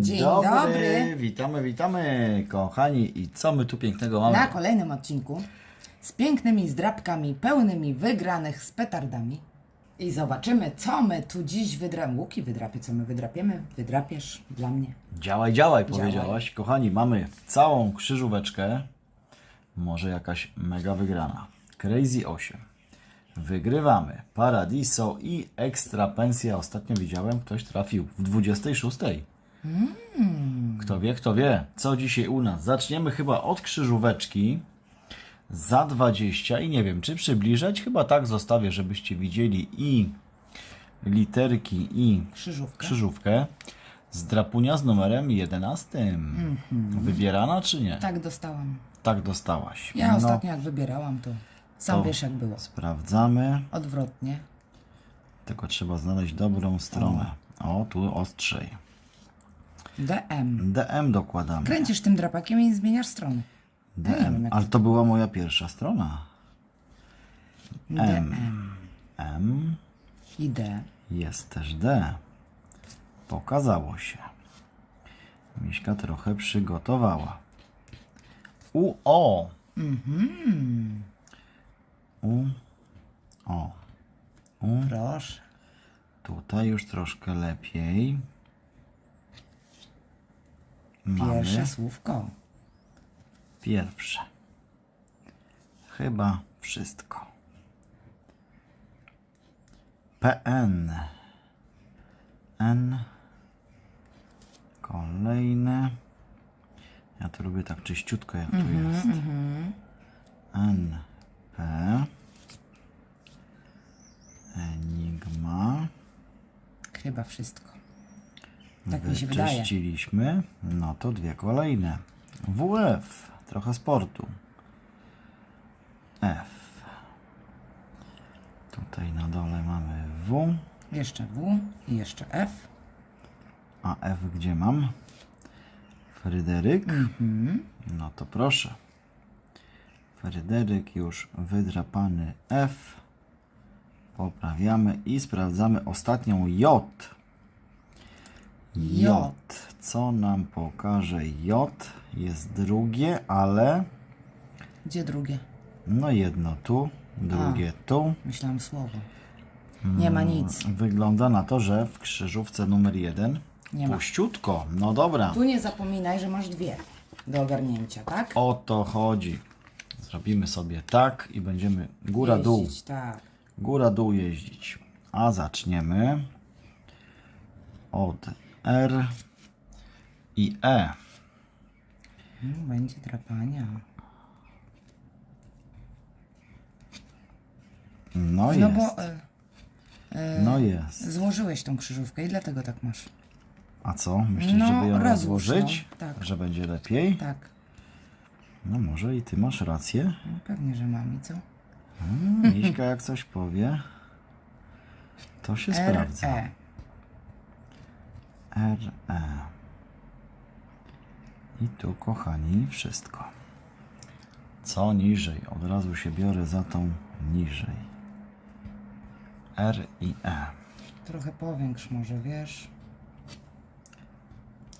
Dzień, dobry. dobry. Witamy, witamy, kochani. I co my tu pięknego mamy? Na kolejnym odcinku z pięknymi zdrabkami pełnymi wygranych z petardami. I zobaczymy, co my tu dziś wydrapiemy. Łuki wydrapię, co my wydrapiemy. Wydrapiesz dla mnie. Działaj, działaj, Działaj. powiedziałaś. Kochani, mamy całą krzyżóweczkę. Może jakaś mega wygrana. Crazy 8. Wygrywamy Paradiso i Extra Pensja. Ostatnio widziałem, ktoś trafił w 26. Kto wie, kto wie, co dzisiaj u nas. Zaczniemy chyba od krzyżóweczki za 20 i nie wiem, czy przybliżać. Chyba tak zostawię, żebyście widzieli i literki, i Krzyżówka. krzyżówkę z drapunia z numerem 11. Wybierana czy nie? Tak dostałam. Tak dostałaś. Ja No, ostatnio jak wybierałam, to sam To- wiesz jak było. Sprawdzamy. Odwrotnie. Tylko trzeba znaleźć dobrą stronę. O, tu ostrzej. DM. DM dokładamy. Kręcisz tym drapakiem i zmieniasz strony. Ja nie wiem, DM. jak Ale to była moja pierwsza strona. M. DM. M. I D. Jest też D. Pokazało się. Miśka trochę przygotowała. U O. U O. U. Proszę. Tutaj już troszkę lepiej. Mamy Pierwsze słówko. pierwsze. Chyba wszystko. PN. N. Kolejne. Ja to lubię tak czyściutko, jak tu jest. N. P. Enigma. Chyba wszystko. Tak mi się wydaje. Wyczyściliśmy. No to dwie kolejne. WF. Trochę sportu. F. Tutaj na dole mamy W. Jeszcze W i jeszcze F. A F gdzie mam? Fryderyk. Mhm. No to proszę. Fryderyk już wydrapany F. Poprawiamy i sprawdzamy ostatnią J. J. Co nam pokaże J? Jest drugie, ale Gdzie drugie? no jedno tu, drugie tu. Myślałam słowo. Nie ma nic. Wygląda na to, że w krzyżówce numer jeden Nie ma. puściutko. No dobra. Tu nie zapominaj, że masz dwie do ogarnięcia, tak? O to chodzi. Zrobimy sobie tak i będziemy góra-dół. Jeździć, tak. Góra-dół jeździć. A zaczniemy od R i E. Mm, Będzie drapania. No No jest. bo e, No jest. złożyłeś tą krzyżówkę i dlatego tak masz. A co? Myślisz, No, żeby ją rozłóż, rozłożyć? no, tak. Że będzie lepiej? Tak. No może i ty masz rację. No, pewnie, że mam i co? Mm, Miśka jak coś powie, to się R, sprawdza. E. R, E. I tu, kochani, wszystko. Co niżej? Od razu się biorę za tą niżej. R i E. Trochę powiększ może, wiesz?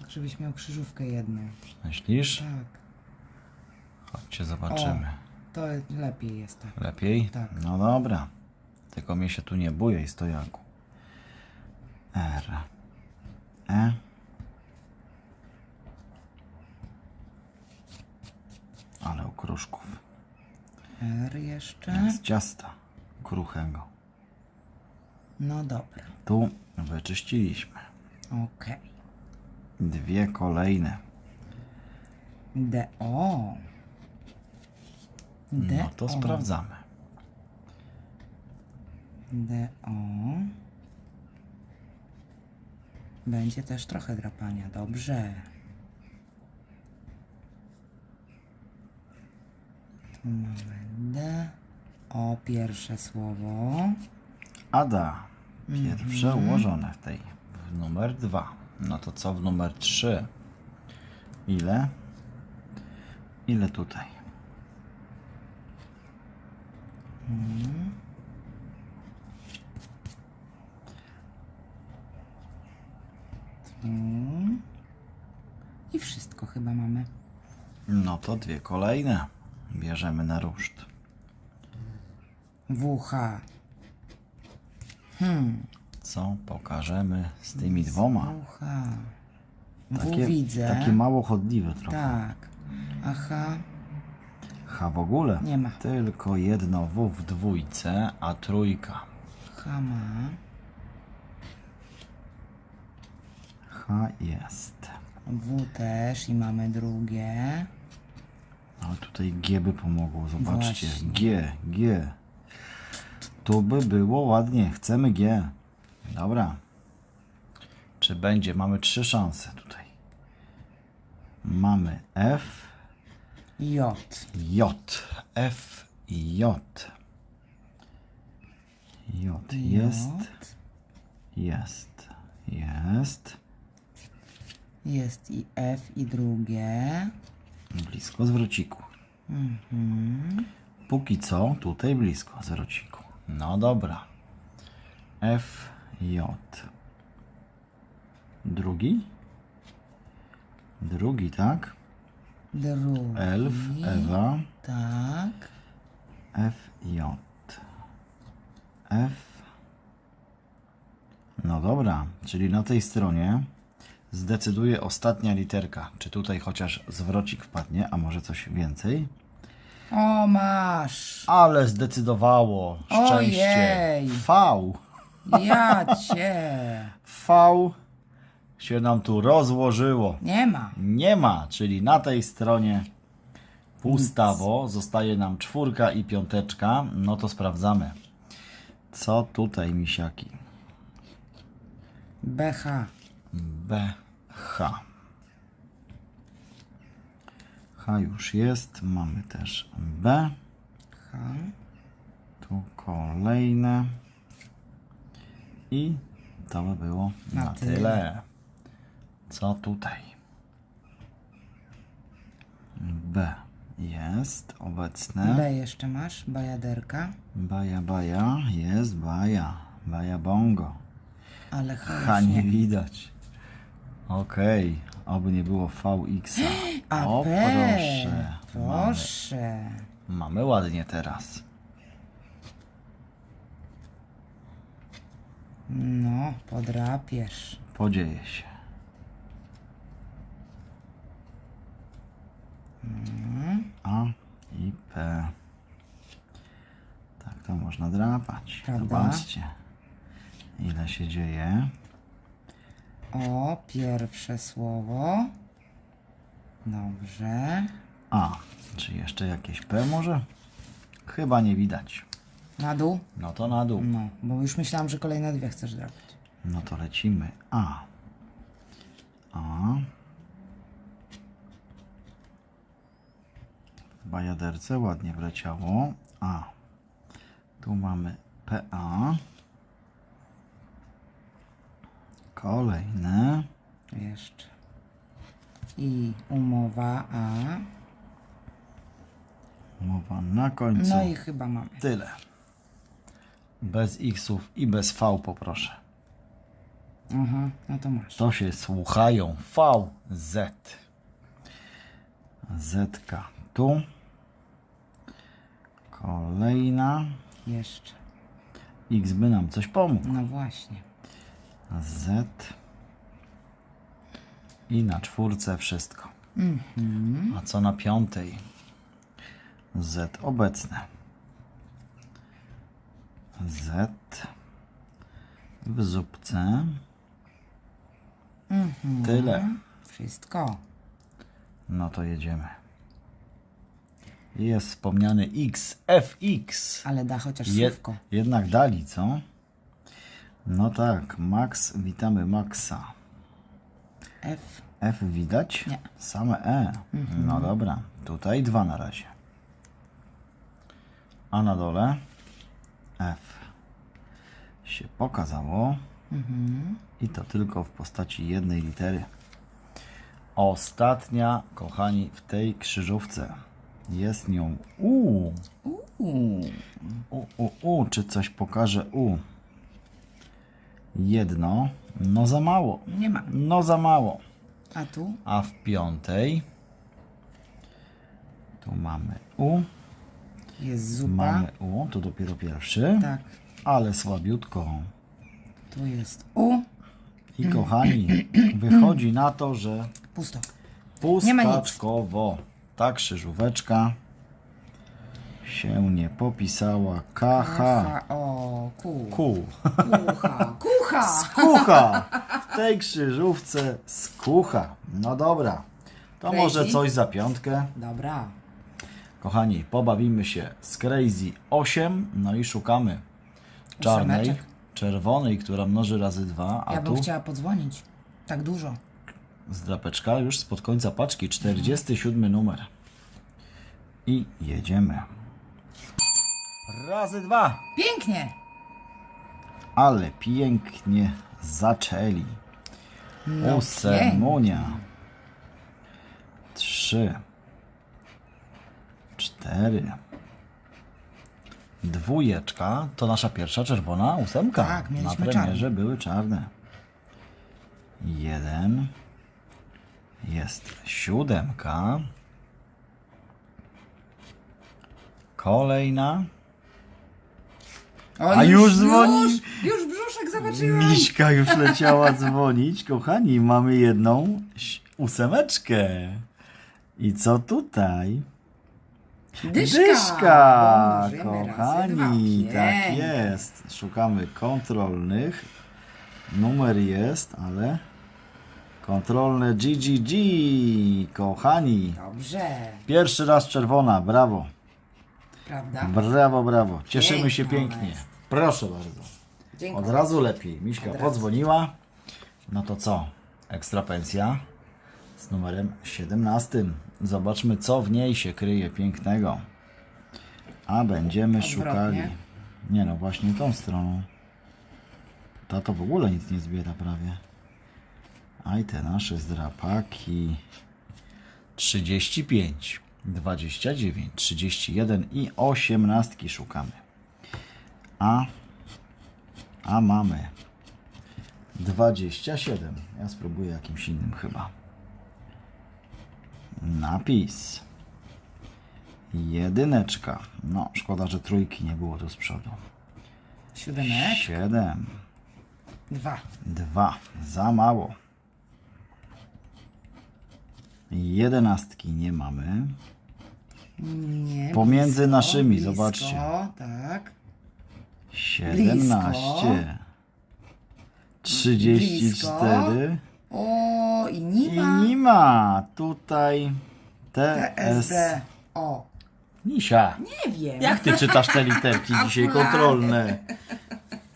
Tak, żebyś miał krzyżówkę jedną. Myślisz? Tak. Chodźcie, zobaczymy. To lepiej jest tak. Lepiej? Tak. No dobra. Tylko mnie się tu nie buje, stojaku. R. E. Ale okruszków. R jeszcze. Z ciasta kruchego. No dobra. Tu wyczyściliśmy. Okej. Dwie kolejne. D, O. D, No to sprawdzamy. D, O. Będzie też trochę drapania. Dobrze. Tu mamy D. O, pierwsze słowo. Ada. Pierwsze Mhm. ułożone w tej. W numer dwa. No to co w numer trzy? Ile? Ile tutaj? Mm. I wszystko chyba mamy. No to dwie kolejne. Bierzemy na ruszt. WH. Co pokażemy z tymi dwoma? WH. W Takie, widzę. takie mało chodliwe trochę. Tak. Aha. H w ogóle. Nie ma. Tylko jedno W w dwójce, a trójka. H ma. H jest. W też i mamy drugie. Ale tutaj G by pomogło, zobaczcie. Właśnie. G, G. Tu by było ładnie. Chcemy G. Dobra. Czy będzie? Mamy trzy szanse tutaj. Mamy F, J. J. F i J. J jest, jest, jest. Jest i F i drugie. Blisko zwrociku. Póki co tutaj blisko zwrociku. No dobra. F, J. Drugi? Drugi, tak? Drugi. Elf, Ewa, Tak. F, J. F. No dobra, czyli na tej stronie zdecyduje ostatnia literka. Czy tutaj chociaż zwrocik wpadnie, a może coś więcej? O, masz. Ale zdecydowało. Szczęście. Ojej. V. Ja cię. V się nam tu rozłożyło. Nie ma. Nie ma, czyli na tej stronie pustawo. Zostaje nam czwórka i piąteczka. No to sprawdzamy. Co tutaj, misiaki? BH. B, H. Już jest. Mamy też B. H. Tu kolejne. I to by było na, Na tyle. tyle. Co tutaj? B jest obecne. B jeszcze masz. Bajaderka. Baja, baja, jest baja. Baja bongo. Ale H. H nie widać. Okej, oby nie było VX. A O proszę. Mamy, Proszę. mamy ładnie teraz. No, podrapiesz. Podzieje się. A i P. Tak to można drapać. Prawda? Zobaczcie, ile się dzieje. O, pierwsze słowo. Dobrze. A, czy jeszcze jakieś P może? Chyba nie widać. Na dół? No to na dół. No, bo już myślałam, że kolejne dwie chcesz drapać. No to lecimy. A. A. W bajaderce ładnie wleciało. A. Tu mamy PA. Kolejne. Jeszcze. I umowa A. Mowa na końcu. No i chyba mamy. Tyle. Bez Xów i bez V poproszę. Aha, no to masz. To się słuchają V, Z. Z tu. Kolejna. Jeszcze. X by nam coś pomógł. No właśnie. Z. I na czwórce wszystko. A co na piątej? Z obecne. Z. W zupce. Tyle. Wszystko. No to jedziemy. Jest wspomniany X, FX. Ale da chociaż Je, słówko. jednak dali, co? No tak, Max, witamy Maxa. F. F widać? Nie. Same E. No dobra, tutaj dwa na razie. A na dole F się pokazało. I to tylko w postaci jednej litery. Ostatnia, kochani, w tej krzyżówce. Jest nią U. Uuu. U, U, U. Czy coś pokaże U? Jedno. No za mało. Nie ma. No za mało. A tu? A w piątej tu mamy U, Jest zupa. mamy U, to dopiero pierwszy, Tak. ale słabiutko. Tu jest U. I kochani, wychodzi na to, że Pusto. Nie ma nic. pustaczkowo. Ta krzyżóweczka się nie popisała. KH. Aha, o, ku. Ku. Kucha. Kucha. Skucha! W tej krzyżówce skucha. No dobra. To Crazy. może coś za piątkę. Dobra. Kochani, pobawimy się z Crazy 8. No i szukamy czarnej, Ósemeczek. czerwonej, która mnoży razy 2, a Ja bym tu chciała podzwonić. Tak dużo. z drapeczka już spod końca paczki 47 numer. I jedziemy. Razy dwa. Pięknie. Ale pięknie zaczęli. No Ósemunia. Trzy. Cztery. Dwójeczka to nasza pierwsza czerwona ósemka. Tak, Na mieliśmy premierze były czarne. Jeden. Jest siódemka. Kolejna. O, A już dzwoni. Już, już brzuszek zobaczyłam. Miśka już leciała dzwonić. Kochani, mamy jedną ś- ósemeczkę. I co tutaj? Dyszka. Dyszka! Razy Kochani, dwa. tak Pięknie. jest. Szukamy kontrolnych. Numer jest, ale kontrolne GGG. Kochani, Dobrze. pierwszy raz czerwona. Brawo. Prawda? Brawo, brawo. Cieszymy się Piękna pięknie. jest. Proszę bardzo. Dziękuję. Od razu lepiej. Miśka razu. podzwoniła. No to co? Ekstra pensja z numerem 17. Zobaczmy, co w niej się kryje pięknego. A będziemy Odwrotnie. szukali. Nie no, właśnie tą stroną. Ta to w ogóle nic nie zbiera prawie. A i te nasze zdrapaki. 35, 29, 31 i 18 szukamy. A a mamy 27. Ja spróbuję jakimś innym chyba. Napis. Jedyneczka. No, szkoda, że trójki nie było tu z przodu. Siódemek. 7. Dwa. 2. Za mało. Jedenastki nie mamy. Nie. Pomiędzy blisko, naszymi, blisko, zobaczcie. Tak. 17. 34. O, i nie I ma. nie ma tutaj TS. TSD. O. Misia, Nie wiem. jak ty czytasz te literki dzisiaj kontrolne?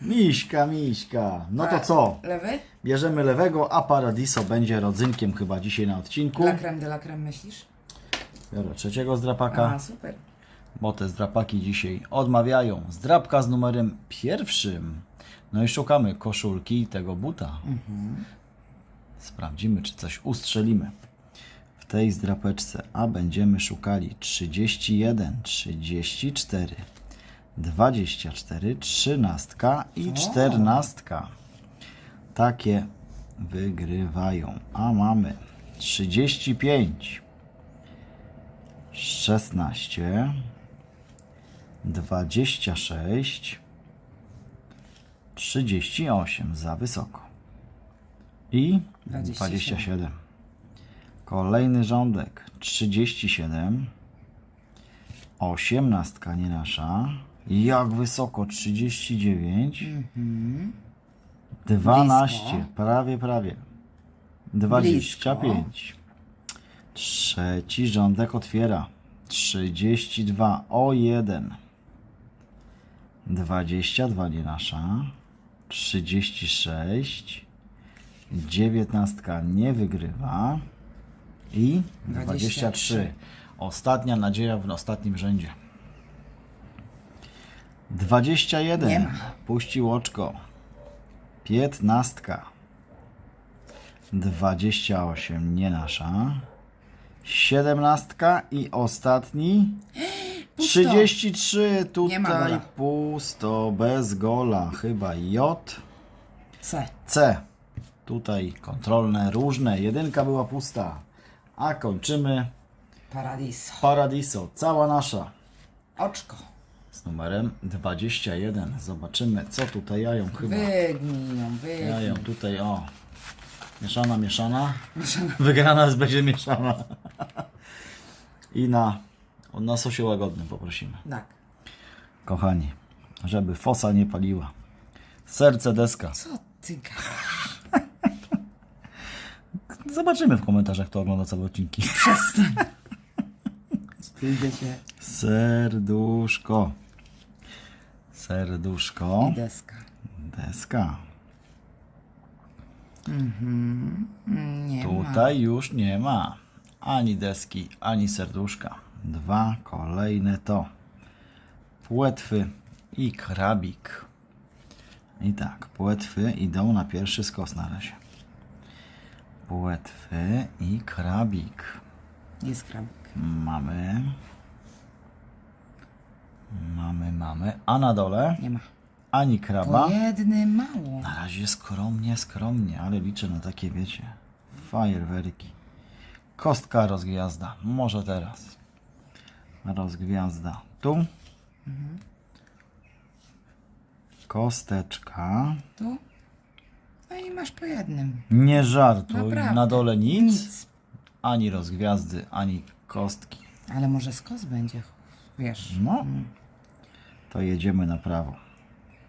Miśka, miśka. No to co? Lewy? Bierzemy lewego, a Paradiso będzie rodzynkiem chyba dzisiaj na odcinku. La creme de la creme myślisz? Biorę trzeciego zdrapaka, A, super. Bo te zdrapaki dzisiaj odmawiają. Zdrapka z numerem pierwszym. No i szukamy koszulki i tego buta. Sprawdzimy, czy coś ustrzelimy w tej zdrapeczce. A będziemy szukali 31, 34, 24, 13 i 14. Takie wygrywają. A mamy 35, 16, 26, 38 za wysoko. I 27. 27. Kolejny rządek 37. 18 nie nasza. Jak wysoko 39. 12. Blisko. Prawie, prawie. 25. Trzeci rządek otwiera. 32. O 1. 22 nie nasza. 36. 19 nie wygrywa. I 23. 23. Ostatnia nadzieja w ostatnim rzędzie. Nie 21. ma. Puścił oczko. 15. 28 nie nasza. 17 i ostatni. Pusto. 33 Nie ma tutaj gola. pusto, bez gola. Chyba J. Se. C. Tutaj kontrolne, różne. Jedynka była pusta. A kończymy Paradiso. Paradiso. Cała nasza. Oczko. Z numerem 21. Zobaczymy, co tutaj jają chyba. Wygnij ją, Jają wygnij. tutaj, o. Mieszana, mieszana. Wygrana z- będzie mieszana. I na, na sosie łagodnym poprosimy. Tak. Kochani, żeby fosa nie paliła. Serce deska. Co ty gadasz? Zobaczymy w komentarzach, kto ogląda całe odcinki. Przestań. Wstydzę się. Serduszko. Serduszko. I deska. Deska. Mm, Nie ma. Tutaj już nie ma ani deski, ani serduszka. Dwa kolejne to płetwy i krabik. I tak, płetwy idą na pierwszy skos na razie. Płetwy i krabik. Jest krabik. Mamy. Mamy, mamy. A na dole Nie ma. ani kraba. Po jednym mało. Na razie skromnie, skromnie, ale liczę na takie, wiecie, fajerwerki. Kostka rozgwiazda, może teraz. Rozgwiazda tu. Kosteczka. Tu. No i masz po jednym. Nie żartuj, Naprawdę. na dole nic, Nic. ani rozgwiazdy, ani kostki. Ale może skos będzie. Wiesz. No, to jedziemy na prawo.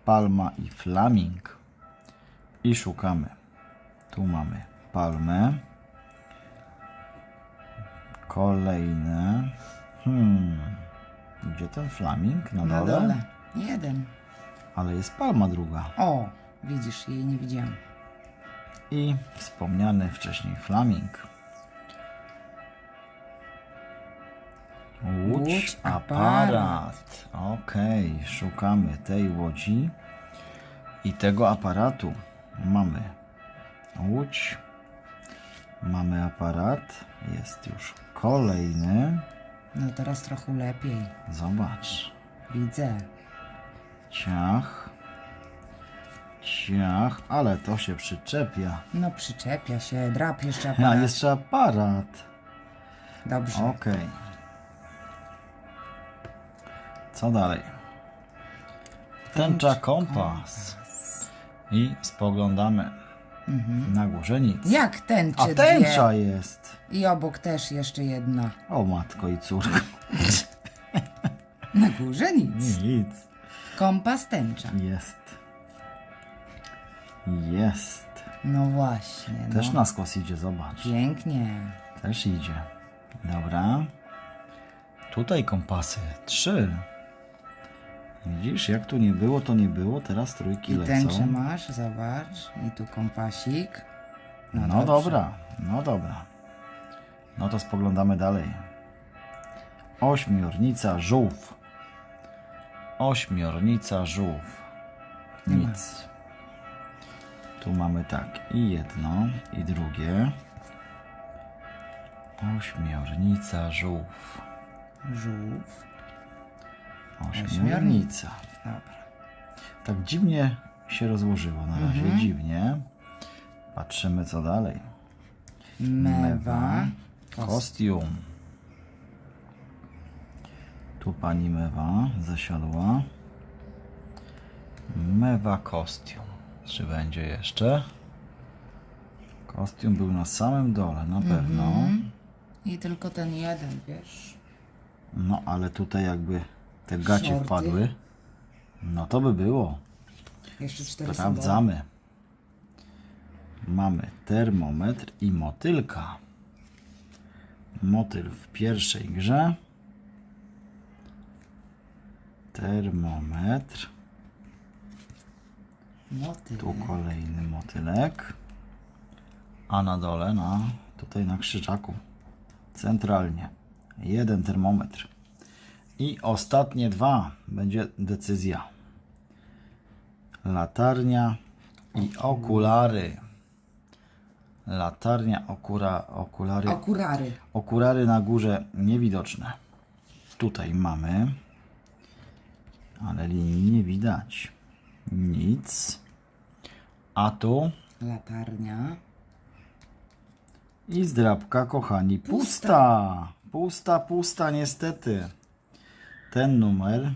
Palma i flaming. I szukamy. Tu mamy palmę. Kolejne. Hmm. Gdzie ten flaming? Na Na dole? dole. Jeden. Ale jest palma druga. O, widzisz, jej nie widziałam. I wspomniany wcześniej flaming. Łódź, Łódź, aparat. Okej, szukamy tej łodzi i tego aparatu. Mamy łódź, mamy aparat, jest już kolejny. No teraz trochę lepiej. Zobacz, Widzę. ciach, ciach, ale to się przyczepia. No przyczepia się, drap jeszcze A, aparat. jeszcze aparat. Dobrze. Okej. Co dalej? Tęcza kompas. I spoglądamy. Na górze nic. Jak tęczy A tęcza dwie. jest. I obok też jeszcze jedna. O matko i córko. Na górze nic. Nic. Kompas tęcza. Jest. Jest. No właśnie. Też no. na skos idzie, zobacz. Pięknie. Też idzie. Dobra. Tutaj kompasy. Trzy. Widzisz, jak tu nie było, to nie było. Teraz trójki I lecą. tęczę masz, zobacz. I tu kompasik. No, dobrze. dobra, no dobra. No to spoglądamy dalej. Ośmiornica żółw. Ośmiornica żółw. Nie ma. Nic. Tu mamy tak i jedno, i drugie. Ośmiornica żółw. Żółw. Ośmiornica. Dobra. Tak dziwnie się rozłożyło na razie, Mhm. dziwnie. Patrzymy co dalej. Mewa. Kost. Kostium. Tu pani Mewa zasiadła. Mewa kostium. Czy będzie jeszcze? Kostium był na samym dole, na pewno. I tylko ten jeden, wiesz. No ale tutaj jakby te gacie Shorty. wpadły. No to by było. Jeszcze cztery. Sprawdzamy. Mamy termometr i motylka. Motyl w pierwszej grze. Termometr. Motyl. Tu kolejny motylek. A na dole, na, tutaj na krzyżaku, centralnie, jeden termometr. I ostatnie dwa będzie decyzja. Latarnia i okulary. Latarnia, okura, okulary. Okulary. Okulary na górze niewidoczne. Tutaj mamy, ale linii nie widać. Nic. A tu Latarnia. I zdrabka, kochani, pusta. Pusta, pusta, niestety. Ten numer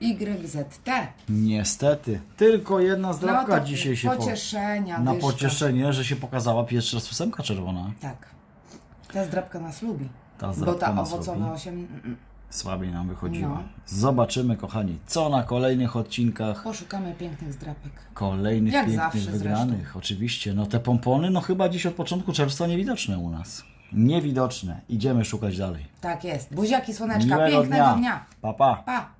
YZT. Niestety. Tylko jedna zdrabka No dzisiaj się po... pocieszenia, Na dyszka. pocieszenie, że się pokazała pierwszy raz ósemka czerwona. Tak. Ta zdrabka nas lubi. Ta Bo zdrabka ta nas owocowa lubi. 8 mm, mm. Słabiej nam wychodziła. No. Zobaczymy, kochani, co na kolejnych odcinkach. poszukamy pięknych zdrapek. Kolejnych Jak pięknych wygranych. Oczywiście. No te pompony, no chyba dziś od początku czerwca niewidoczne u nas. Niewidoczne. Idziemy szukać dalej. Tak jest. Buziaki słoneczka, Miłego pięknego dnia. dnia. Pa, pa. Pa.